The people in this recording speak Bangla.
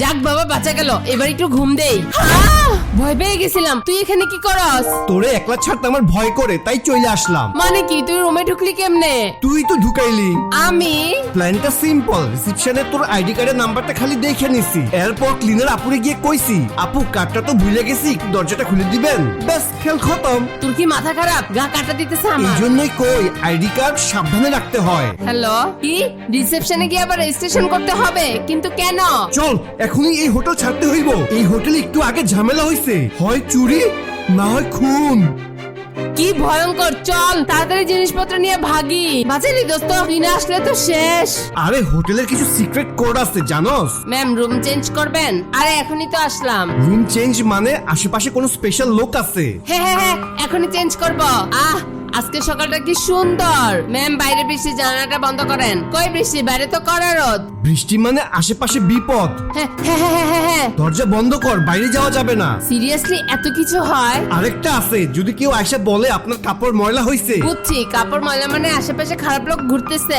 যাক বাবা বাঁচা গেল। এবার একটু ঘুম দেই। ভয় পেয়ে গেছিলাম। তুই এখানে কি করস? তোরে একলা ছাড়তে আমার ভয় করে তাই চলে আসলাম। মানে কি? তুই রুমে ঢুকলি কেমনে? তুই তো ঢুকাইলি। আমি প্ল্যানটা সিম্পল রিসেপশনে তোর আইডি কার্ডের নাম্বারটা খালি দেখে নিছি। এরপর ক্লিনার আপুরে গিয়ে কইছি আপু কার্ডটা তো ভুলে গেছি দরজাটা খুলে দিবেন? ব্যাস খেল খতম। তোর কি মাথা খারাপ? গা কাটা দিতেছে এই আমার। জন্যই কই আইডি কার্ড সাবধানে রাখতে হয়। হ্যালো কি? রিসেপশনে গিয়ে আবার রেজিস্ট্রেশন করতে হবে? কিন্তু কেন? চল এখনই এই হোটেল ছাড়তে হইব। এই হোটেলে একটু আগে ঝামেলা হইছে। হয় চুরি না হয় খুন। কি ভয়ঙ্কর চল তাড়াতাড়ি জিনিসপত্র নিয়ে ভাগি। বাঁচালি দোস্ত তুই আসলে তো শেষ। আরে হোটেলের কিছু সিক্রেট কোড আছে জানোস? ম্যাম রুম চেঞ্জ করবেন? আরে এখনই তো আসলাম। রুম চেঞ্জ মানে আশেপাশে কোনো স্পেশাল লোক আছে। হ্যাঁ হ্যাঁ হ্যাঁ এখনই চেঞ্জ করব। আহ আজকে সকালটা কি সুন্দর। ম্যাম বাইরে বৃষ্টি জানালাটা বন্ধ করেন। কই বৃষ্টি? বাইরে তো করা রোদ। বৃষ্টি মানে আশেপাশে বিপদ। হ্যাঁ হ্যাঁ হ্যাঁ হ্যাঁ হ্যাঁ দরজা বন্ধ কর বাইরে যাওয়া যাবে না। সিরিয়াসলি এত কিছু হয়? আরেকটা আছে যদি কেউ আসে বলে আপনার কাপড় ময়লা হয়েছে বুঝছি কাপড় ময়লা মানে আশেপাশে খারাপ লোক ঘুরতেছে।